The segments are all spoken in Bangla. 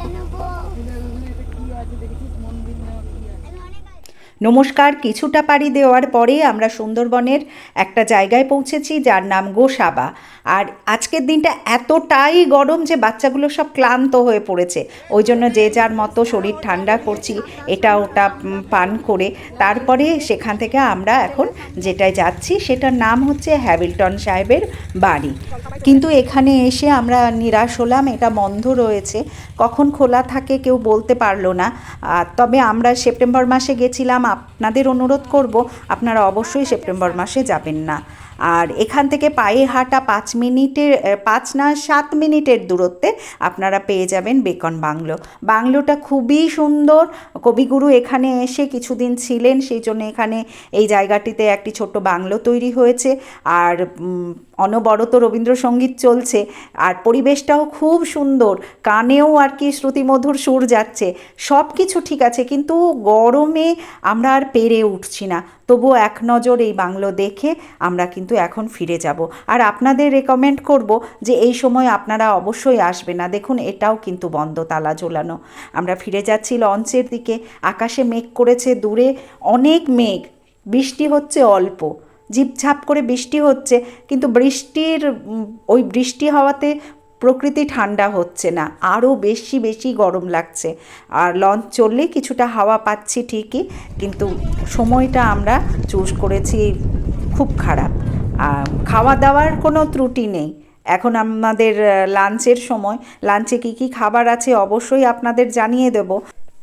কেন গো নমস্কার, কিছুটা পাড়ি দেওয়ার পরে আমরা সুন্দরবনের একটা জায়গায় পৌঁছেছি যার নাম গোসাবা। আর আজকের দিনটা এতটাই গরম যে বাচ্চাগুলো সব ক্লান্ত হয়ে পড়েছে। ওই জন্য যে যার মতো শরীর ঠান্ডা করছি, এটা ওটা পান করে তারপরে সেখান থেকে আমরা এখন যেটায় যাচ্ছি সেটার নাম হচ্ছে হ্যাবিলটন সাহেবের বাড়ি। কিন্তু এখানে এসে আমরা নিরাশ হলাম, এটা বন্ধ রয়েছে। কখন খোলা থাকে কেউ বলতে পারল না। তবে আমরা সেপ্টেম্বর মাসে গেছিলাম আপনাদের অনুরোধ করব আপনারা অবশ্যই সেপ্টেম্বর মাসে যাবেন না। আর এখান থেকে পায়ে হাঁটা পাঁচ মিনিটের পাঁচ না সাত মিনিটের দূরত্বে আপনারা পেয়ে যাবেন বেকন বাংলো। বাংলোটা খুবই সুন্দর। কবিগুরু এখানে এসে কিছুদিন ছিলেন, সেই জন্য এখানে এই জায়গাটিতে একটি ছোট্ট বাংলো তৈরি হয়েছে। আর অনবরত রবীন্দ্রসঙ্গীত চলছে। আর পরিবেশটাও খুব সুন্দর। কানেও আর কি শ্রুতিমধুর সুর যাচ্ছে। সব কিছু ঠিক আছে, কিন্তু গরমে আমরা আর পেরে উঠছি না। তবুও এক নজর এই বাংলো দেখে আমরা কিন্তু এখন ফিরে যাব। আর আপনাদের রেকমেন্ড করব যে এই সময় আপনারা অবশ্যই আসবে না। দেখুন, এটাও কিন্তু বন্ধ তালা ঝোলানো। আমরা ফিরে যাচ্ছি লঞ্চের দিকে। আকাশে মেঘ করেছে, দূরে অনেক মেঘ। বৃষ্টি হচ্ছে অল্প। ঝিপঝাপ করে বৃষ্টি হচ্ছে, কিন্তু বৃষ্টির ওই বৃষ্টি হওয়াতে প্রকৃতি ঠান্ডা হচ্ছে না। আরও বেশি বেশি গরম লাগছে। আর লঞ্চ চললেই কিছুটা হাওয়া পাচ্ছি ঠিকই, কিন্তু সময়টা আমরা চুজ করেছি খুব খারাপ। খাওয়া দাওয়ার কোনো ত্রুটি নেই। এখন আমাদের লাঞ্চের সময়। লাঞ্চে কী কী খাবার আছে অবশ্যই আপনাদের জানিয়ে দেবো।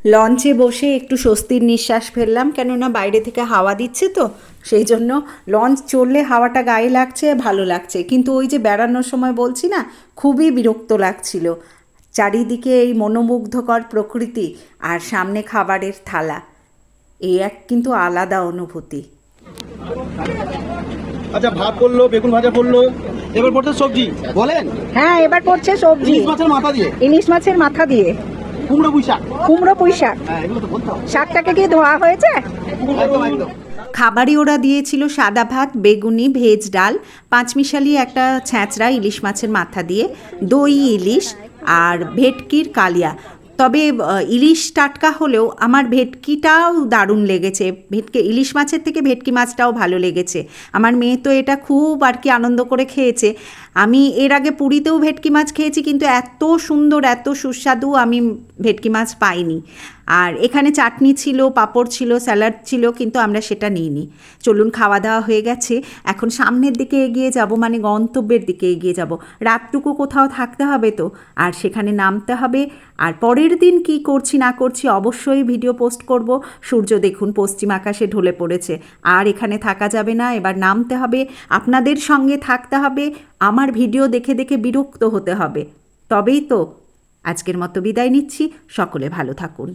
লঞ্চে বসে একটু স্বস্তির নিঃশ্বাস ফেললাম, কেননা বাইরে থেকে হাওয়া দিচ্ছে তো, সেই জন্য লঞ্চ চললে হাওয়াটা গায়ে লাগছে, ভালো লাগছে। কিন্তু ওই যে বেড়ানোর সময় বলছি না, খুবই বিরক্ত লাগছিল। চারিদিকে এই মনোমুগ্ধকর প্রকৃতি আর সামনে খাবারের থালা। এই এক কিন্তু আলাদা অনুভূতি। আচ্ছা ভাত করল বেগুন ভাজা করল এবার পড়তে সবজি বলেন? হ্যাঁ এবার পড়ছে সবজি। ইলিশ মাছের মাথা দিয়ে? ইলিশ মাছের মাথা দিয়ে। কুমড়ো পুঁই শাক? কুমড়ো পুঁই শাক। হ্যাঁ এগুলো তো বলতে শাকটাকে কি ধোয়া হয়েছে? খাবারই ওরা দিয়েছিল সাদা ভাত বেগুনি ভেজ ডাল পাঁচমিশালি একটা ছ্যাঁচড়া ইলিশ মাছের মাথা দিয়ে দই ইলিশ আর ভেটকির কালিয়া। তবে ইলিশ টাটকা হলেও আমার ভেটকিটাও দারুণ লেগেছে। ভেটকি, ইলিশ মাছের থেকে ভেটকি মাছটাও ভালো লেগেছে। আমার মেয়ে তো এটা খুব আর কি আনন্দ করে খেয়েছে। আমি এর আগে পুরীতেও ভেটকি মাছ খেয়েছি, কিন্তু এত সুন্দর, এত সুস্বাদু আমি ভেটকি মাছ পাইনি। আর এখানে চাটনি ছিল, পাঁপড় ছিল, স্যালাড ছিল, কিন্তু আমরা সেটা নিইনি। চলুন, খাওয়া দাওয়া হয়ে গেছে। এখন সামনের দিকে এগিয়ে যাব মানে গন্তব্যের দিকে এগিয়ে যাব। রাতটুকু কোথাও থাকতে হবে তো, আর সেখানে নামতে হবে। আর পরের দিন কি করছি না করছি অবশ্যই ভিডিও পোস্ট করব। সূর্য দেখুন, পশ্চিম আকাশে ঢলে পড়েছে। আর এখানে থাকা যাবে না, এবার নামতে হবে, আপনাদের সঙ্গে থাকতে হবে, আমার ভিডিও দেখে দেখে বিরক্ত হতে হবে। তবেই তো আজকের মতো বিদায় নিচ্ছি, সকলে ভালো থাকুন।